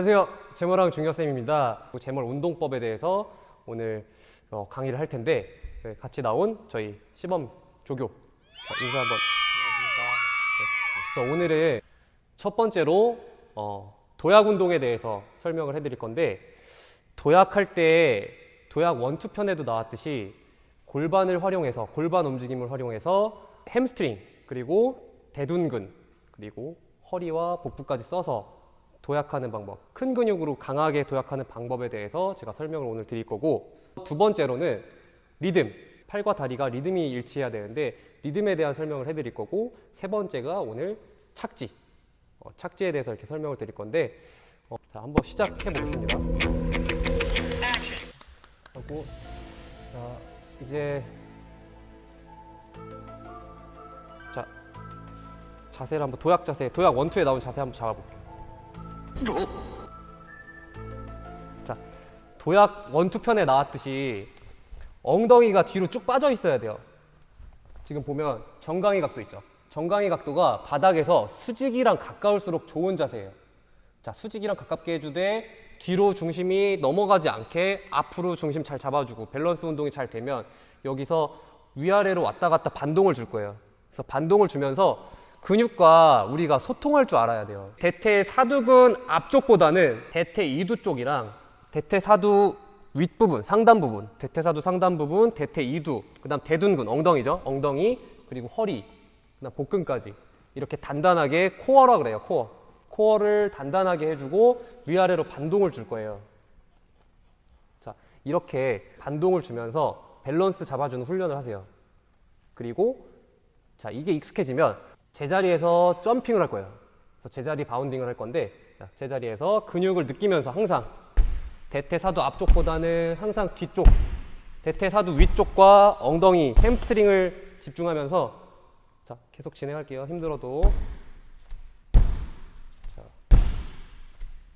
안녕하세요. 제모랑 중교쌤입니다. 제몰 운동법에 대해서 오늘 어, 강의를 할 텐데 네, 같이 나온 저희 시범 조교 자, 인사 한번. 네. 그래서 오늘은 첫 번째로 어, 도약 운동에 대해서 설명을 해드릴 건데 도약할 때 도약 원투 편에도 나왔듯이 골반을 활용해서 골반 움직임을 활용해서 햄스트링 그리고 대둔근 그리고 허리와 복부까지 써서 도약하는 방법 큰 근육으로 강하게 도약하는 방법에 대해서 제가 설명을 오늘 드릴 거고 두 번째로는 리듬 팔과 다리가 리듬이 일치해야 되는데 리듬에 대한 설명을 해드릴 거고 세 번째가 오늘 착지 어, 착지에 대해서 이렇게 설명을 드릴 건데 어, 자 한번 시작해 보겠습니다. 하고 자 이제 자 자세를 한번 도약 자세 도약 원투에 나온 자세 한번 잡아볼게요. 자 도약 원투 편에 나왔듯이 엉덩이가 뒤로 쭉 빠져 있어야 돼요. 지금 보면 정강이 각도 있죠. 정강이 각도가 바닥에서 수직이랑 가까울수록 좋은 자세예요. 자, 수직이랑 가깝게 해주되 뒤로 중심이 넘어가지 않게 앞으로 중심 잘 잡아주고 밸런스 운동이 잘 되면 여기서 위아래로 왔다 갔다 반동을 줄 거예요. 그래서 반동을 주면서 근육과 우리가 소통할 줄 알아야 돼요. 대퇴 사두근 앞쪽보다는 대퇴 이두 쪽이랑 대퇴 사두 윗부분, 상단 부분, 대퇴 사두 상단 부분, 대퇴 이두, 그다음 대둔근 엉덩이죠. 엉덩이 그리고 허리, 그다음 복근까지 이렇게 단단하게 코어라 그래요. 코어. 코어를 단단하게 해주고 위아래로 반동을 줄 거예요. 자, 이렇게 반동을 주면서 밸런스 잡아주는 훈련을 하세요. 그리고 자, 이게 익숙해지면 제자리에서 점핑을 할 거예요. 그래서 제자리 바운딩을 할 건데 자, 제자리에서 근육을 느끼면서 항상 대퇴사두 앞쪽보다는 항상 뒤쪽 대퇴사두 위쪽과 엉덩이 햄스트링을 집중하면서 자, 계속 진행할게요. 힘들어도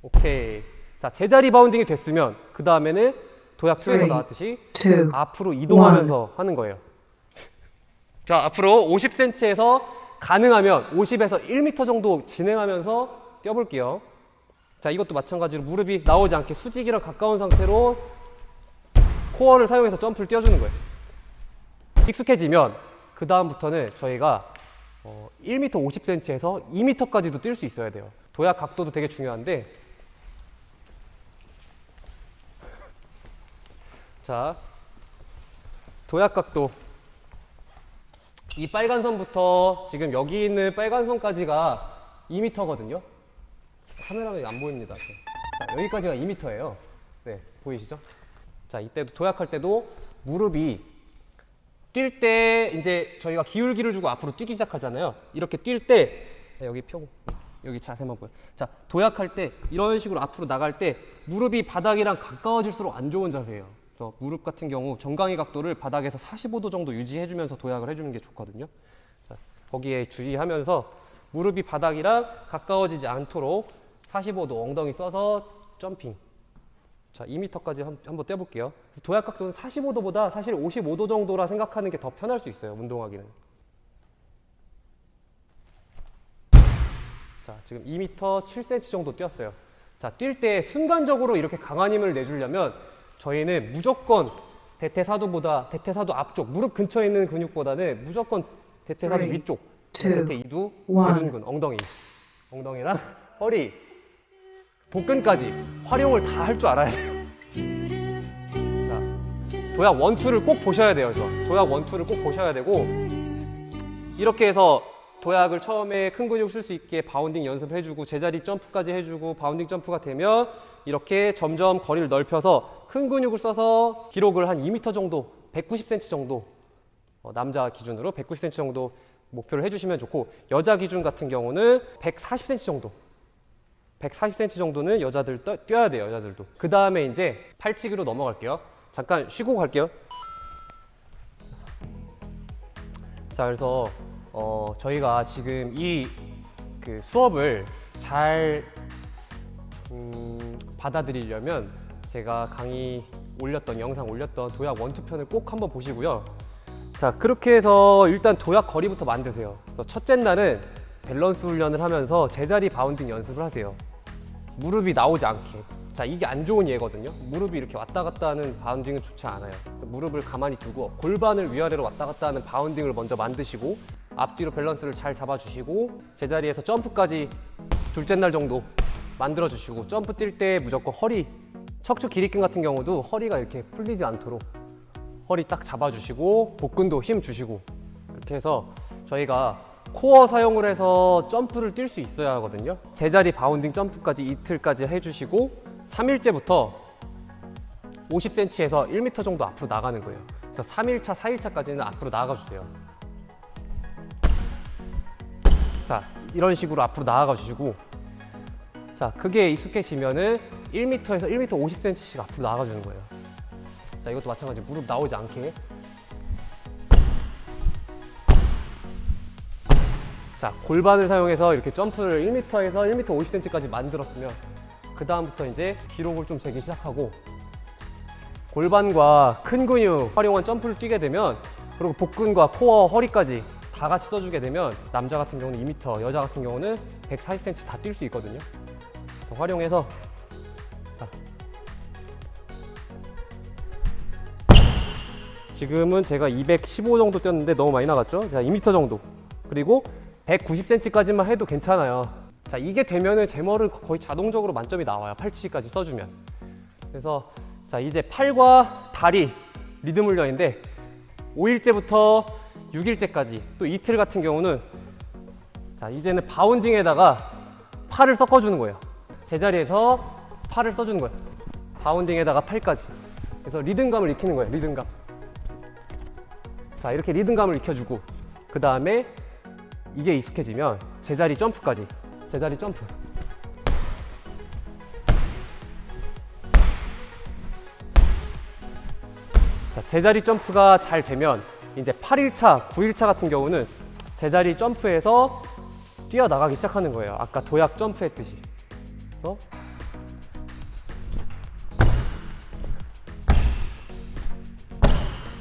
오케이. 자, 제자리 바운딩이 됐으면 그 다음에는 도약 2에서 Three, 나왔듯이 two, 앞으로 이동하면서 하는 거예요. 자, 앞으로 50cm에서 가능하면 50에서 1m 정도 진행하면서 뛰어볼게요. 자, 이것도 마찬가지로 무릎이 나오지 않게 수직이랑 가까운 상태로 코어를 사용해서 점프를 뛰어주는 거예요. 익숙해지면 그 다음부터는 저희가 어, 1m 50cm에서 2m까지도 뛸 수 있어야 돼요. 도약 각도도 되게 중요한데 자 도약 각도 이 빨간 선부터 지금 여기 있는 빨간 선까지가 2m거든요. 카메라가 안 보입니다. 자, 여기까지가 2m예요. 네, 보이시죠? 자, 이때도 도약할 때도 무릎이 뛸 때 이제 저희가 기울기를 주고 앞으로 뛰기 시작하잖아요. 이렇게 뛸 때 여기 펴고 여기 자세만 보여. 자, 도약할 때 이런 식으로 앞으로 나갈 때 무릎이 바닥이랑 가까워질수록 안 좋은 자세예요. 그래서 무릎 같은 경우 정강이 각도를 바닥에서 45도 정도 유지해주면서 도약을 해주는 게 좋거든요. 자, 거기에 주의하면서 무릎이 바닥이랑 가까워지지 않도록 45도 엉덩이 써서 점핑. 자, 2m까지 한, 한번 떼볼게요. 도약 각도는 45도보다 사실 55도 정도라 생각하는 게 더 편할 수 있어요. 운동하기는. 자, 지금 2m 7cm 정도 뛰었어요. 자, 뛸 때 순간적으로 이렇게 강한 힘을 내주려면 저희는 무조건 대퇴사두보다 대퇴사두 앞쪽, 무릎 근처에 있는 근육보다는 무조건 대퇴사두 Three, 위쪽, two, 대퇴 이두, one. 대둔근, 엉덩이, 엉덩이랑 허리, 복근까지 활용을 다 할 줄 알아야 돼요. 자, 도약 원투를 꼭 보셔야 돼요. 그래서 도약 원투를 꼭 보셔야 되고 이렇게 해서 도약을 처음에 큰 근육 쓸 수 있게 바운딩 연습을 해주고 제자리 점프까지 해주고 바운딩 점프가 되면 이렇게 점점 거리를 넓혀서 큰 근육을 써서 기록을 한 2m 정도, 190cm 정도 어, 남자 기준으로 190cm 정도 목표를 해주시면 좋고 여자 기준 같은 경우는 140cm 정도 140cm 정도는 여자들 떠- 뛰어야 돼요, 여자들도. 그 다음에 이제 팔치기로 넘어갈게요. 잠깐 쉬고 갈게요. 자, 그래서 어, 저희가 지금 이 그 수업을 잘 음, 받아들이려면 제가 강의 올렸던 영상 올렸던 도약 원투 편을 꼭 한번 보시고요. 자, 그렇게 해서 일단 도약 거리부터 만드세요. 첫째 날은 밸런스 훈련을 하면서 제자리 바운딩 연습을 하세요. 무릎이 나오지 않게. 자, 이게 안 좋은 예거든요. 무릎이 이렇게 왔다 갔다 하는 바운딩은 좋지 않아요. 무릎을 가만히 두고 골반을 위아래로 왔다 갔다 하는 바운딩을 먼저 만드시고 앞뒤로 밸런스를 잘 잡아주시고 제자리에서 점프까지 둘째 날 정도 만들어 주시고 점프 뛸 때 무조건 허리 척추 기립근 같은 경우도 허리가 이렇게 풀리지 않도록 허리 딱 잡아주시고 복근도 힘 주시고 이렇게 해서 저희가 코어 사용을 해서 점프를 뛸 수 있어야 하거든요. 제자리 바운딩 점프까지 이틀까지 해주시고 3일째부터 50cm에서 1m 정도 앞으로 나가는 거예요. 그래서 3일차, 4일차까지는 앞으로 나아가 주세요. 자, 이런 식으로 앞으로 나아가 주시고 자, 그게 익숙해지면은 1m에서 1m 50cm씩 앞으로 나아가 주는 거예요. 자, 이것도 마찬가지 무릎 나오지 않게 자, 골반을 사용해서 이렇게 점프를 1m에서 1m 50cm까지 만들었으면 그 다음부터 이제 기록을 좀 재기 시작하고 골반과 큰 근육 활용한 점프를 뛰게 되면 그리고 복근과 코어, 허리까지 다 같이 써주게 되면 남자 같은 경우는 2m, 여자 같은 경우는 140cm 다 뛸 수 있거든요. 활용해서 지금은 제가 215 정도 뛰었는데 너무 많이 나갔죠? 자, 2m 정도. 그리고 190cm까지만 해도 괜찮아요. 자, 이게 되면은 제머를 거의 자동적으로 만점이 나와요. 팔치기까지 써주면. 그래서 자, 이제 팔과 다리 리듬 훈련인데 5일째부터 6일째까지 또 이틀 같은 경우는 자, 이제는 바운딩에다가 팔을 섞어주는 거예요. 제자리에서 팔을 써주는 거예요. 바운딩에다가 팔까지. 그래서 리듬감을 익히는 거예요. 리듬감. 자, 이렇게 리듬감을 익혀주고 그 다음에 이게 익숙해지면 제자리 점프까지. 제자리 점프. 자, 제자리 점프가 잘 되면 이제 8일차, 9일차 같은 경우는 제자리 점프에서 뛰어나가기 시작하는 거예요. 아까 도약 점프 했듯이. 그래서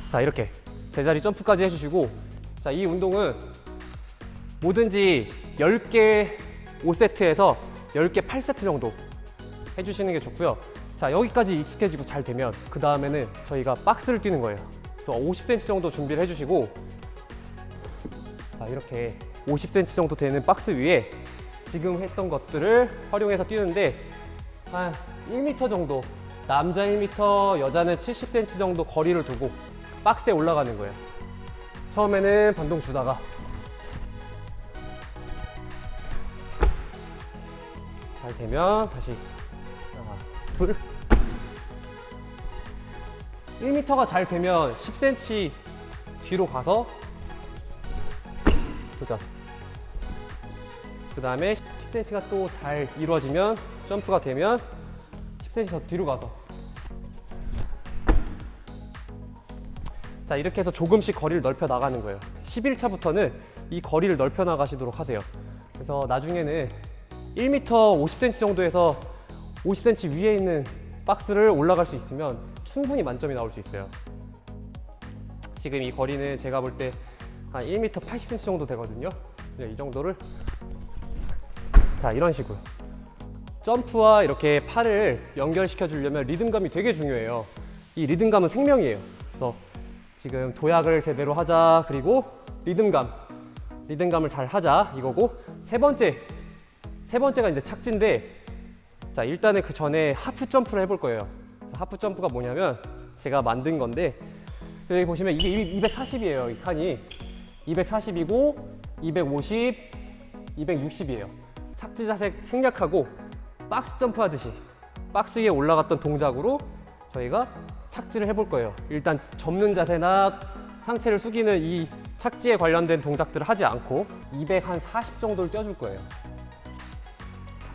자, 이렇게 제자리 점프까지 해주시고 자, 이 운동은 뭐든지 10개 5세트에서 10개 8세트 정도 해주시는 게 좋고요. 자, 여기까지 익숙해지고 잘 되면 그 다음에는 저희가 박스를 뛰는 거예요. 그래서 50cm 정도 준비를 해주시고 자, 이렇게 50cm 정도 되는 박스 위에 지금 했던 것들을 활용해서 뛰는데 한 1m 정도 남자 1m, 여자는 70cm 정도 거리를 두고 박스에 올라가는 거예요. 처음에는 반동 주다가. 잘 되면 다시 하나, 둘. 1m가 잘 되면 10cm 뒤로 가서 도전 그 다음에 10cm가 또 잘 이루어지면 점프가 되면 10cm 더 뒤로 가서 자 이렇게 해서 조금씩 거리를 넓혀 나가는 거예요. 11차부터는 이 거리를 넓혀 나가시도록 하세요. 그래서 나중에는 1m 50cm 정도에서 50cm 위에 있는 박스를 올라갈 수 있으면 충분히 만점이 나올 수 있어요. 지금 이 거리는 제가 볼 때 한 1m 80cm 정도 되거든요. 네, 이 정도를. 자 이런 식으로. 점프와 이렇게 팔을 연결시켜 주려면 리듬감이 되게 중요해요. 이 리듬감은 생명이에요. 그래서 지금 도약을 제대로 하자. 그리고 리듬감. 리듬감을 잘 하자. 이거고 세 번째 세 번째가 이제 착지인데 자 일단은 그 전에 하프 점프를 해볼 거예요. 하프 점프가 뭐냐면 제가 만든 건데 여기 보시면 이게 240이에요 이 칸이. 240이고 250 260이에요. 착지 자세 생략하고 박스 점프 하듯이 박스 위에 올라갔던 동작으로 저희가 착지를 해볼 거예요. 일단 접는 자세나 상체를 숙이는 이 착지에 관련된 동작들을 하지 않고 240 정도를 떼줄 거예요.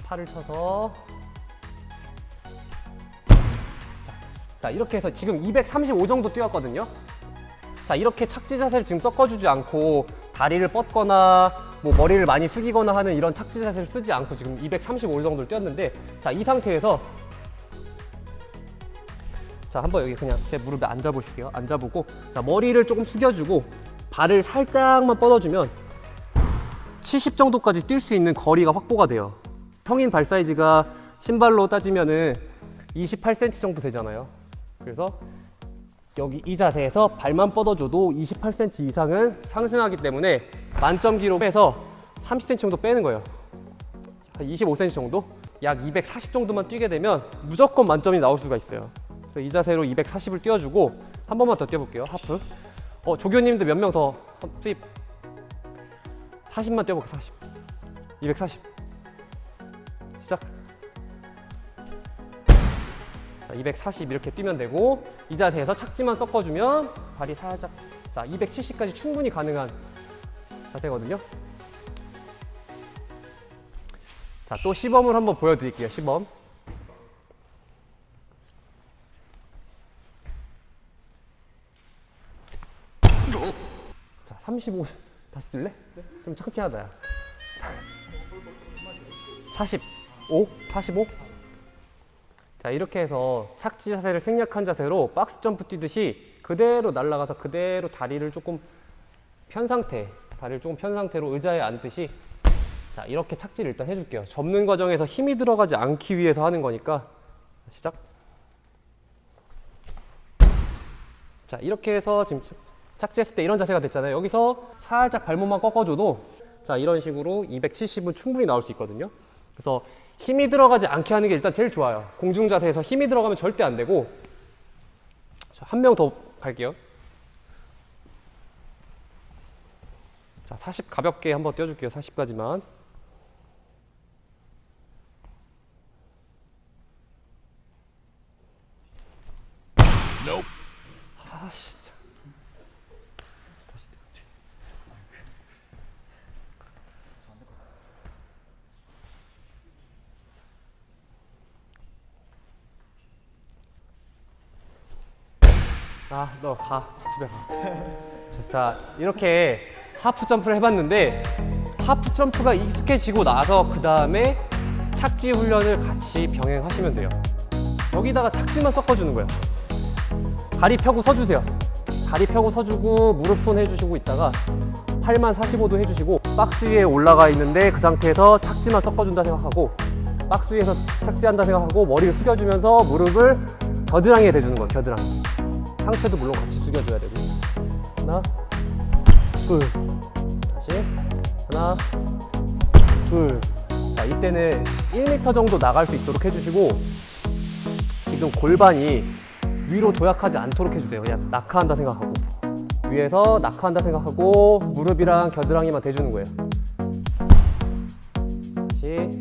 팔을 쳐서. 자 이렇게 해서 지금 235 정도 뛰었거든요. 자 이렇게 착지 자세를 지금 섞어주지 않고 다리를 뻗거나 뭐 머리를 많이 숙이거나 하는 이런 착지 자세를 쓰지 않고 지금 235 정도를 뛰었는데 자 이 상태에서 자 한번 여기 그냥 제 무릎에 앉아 보실게요 앉아 보고 자 머리를 조금 숙여주고 발을 살짝만 뻗어주면 70 정도까지 뛸 수 있는 거리가 확보가 돼요 성인 발 사이즈가 신발로 따지면은 28cm 정도 되잖아요. 그래서 여기 이 자세에서 발만 뻗어줘도 28cm 이상은 상승하기 때문에 만점기로 빼서 30cm 정도 빼는 거예요. 한 25cm 정도? 약 240 정도만 뛰게 되면 무조건 만점이 나올 수가 있어요. 그래서 이 자세로 240을 뛰어주고 한 번만 더 뛰어볼게요. 하프. 어, 조교님도 몇 명더 투입. 40만 뛰어볼게요. 40. 240. 시작. 자, 240 이렇게 뛰면 되고 이 자세에서 착지만 섞어주면 발이 살짝 자 270까지 충분히 가능한 자세거든요. 자, 또 시범을 한번 보여드릴게요. 시범. 자, 35 다시 들래? 좀 창피하다. 야. 45, 45. 자, 이렇게 해서 착지 자세를 생략한 자세로 박스 점프 뛰듯이 그대로 날아가서 그대로 다리를 조금 편 상태, 다리를 조금 편 상태로 의자에 앉듯이 자, 이렇게 착지를 일단 해줄게요. 접는 과정에서 힘이 들어가지 않기 위해서 하는 거니까 시작. 자, 이렇게 해서 지금 착지했을 때 이런 자세가 됐잖아요. 여기서 살짝 발목만 꺾어줘도 자, 이런 식으로 270은 충분히 나올 수 있거든요. 그래서 힘이 들어가지 않게 하는 게 일단 제일 좋아요. 공중 자세에서 힘이 들어가면 절대 안 되고 한 명 더 갈게요. 자, 40 가볍게 한번 띄워줄게요. 40까지만. 아, 진짜. 다시 띄워. 가. 집에 가. 자, 이렇게 하프 점프를 해봤는데 하프 점프가 익숙해지고 나서 그 다음에 착지 훈련을 같이 병행하시면 돼요. 여기다가 착지만 섞어주는 거예요. 다리 펴고 서주세요. 다리 펴고 서주고 무릎 손 해주시고 있다가 팔만 45도 해주시고 박스 위에 올라가 있는데 그 상태에서 착지만 섞어준다 생각하고 박스 위에서 착지한다 생각하고 머리를 숙여주면서 무릎을 겨드랑이에 대주는 거예요. 겨드랑이. 상체도 물론 같이 숙여줘야 되고. 하나 둘 다시. 하나 둘 자 이때는 1m 정도 나갈 수 있도록 해주시고 지금 골반이 위로 도약하지 않도록 해주세요. 그냥 낙하한다 생각하고. 위에서 낙하한다 생각하고 무릎이랑 겨드랑이만 대주는 거예요. 다시.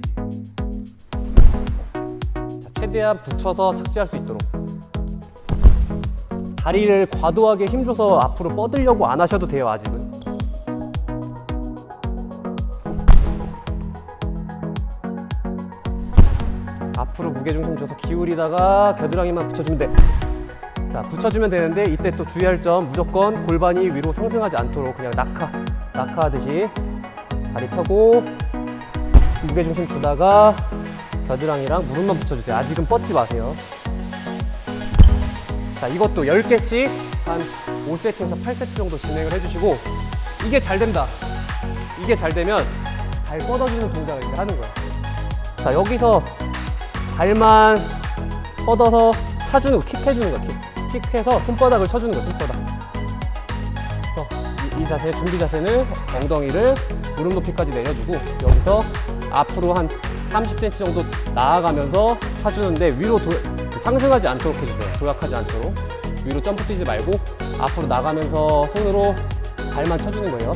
자, 최대한 붙여서 착지할 수 있도록 다리를 과도하게 힘줘서 앞으로 뻗으려고 안 하셔도 돼요, 아직은. 앞으로 무게중심 줘서 기울이다가 겨드랑이만 붙여주면 돼. 자, 붙여주면 되는데 이때 또 주의할 점 무조건 골반이 위로 상승하지 않도록 그냥 낙하, 낙하하듯이 다리 펴고 무게중심 주다가 겨드랑이랑 무릎만 붙여주세요. 아직은 뻗지 마세요. 자, 이것도 10개씩 한 5세트에서 8세트 정도 진행을 해주시고, 이게 잘 된다. 이게 잘 되면 발 뻗어주는 동작을 이제 하는 거야. 자, 여기서 발만 뻗어서 차주는 거, 킥 해주는 거야, 킥. 킥 해서 손바닥을 쳐주는 거야, 손바닥. 이, 이 자세, 준비 자세는 엉덩이를 무릎 높이까지 내려주고, 여기서 앞으로 한 30cm 정도 나아가면서 차주는데 위로 도, 상승하지 않도록 해주세요. 도약하지 않도록. 위로 점프 뛰지 말고 앞으로 나가면서 손으로 발만 쳐주는 거예요.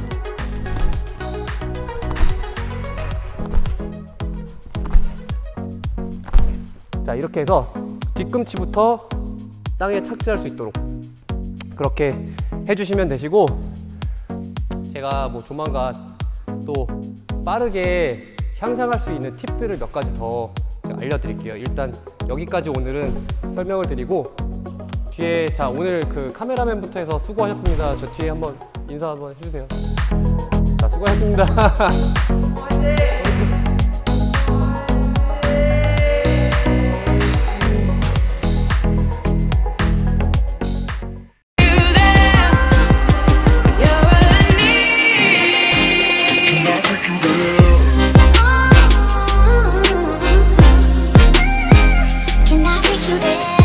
자, 이렇게 해서 뒤꿈치부터 땅에 착지할 수 있도록 그렇게 해주시면 되시고 제가 뭐 조만간 또 빠르게 향상할 수 있는 팁들을 몇 가지 더 알려드릴게요. 일단 여기까지 오늘은 설명을 드리고 뒤에 자 오늘 그 카메라맨부터 해서 수고하셨습니다. 저 뒤에 한번 인사 한번 해주세요. 자 수고하셨습니다.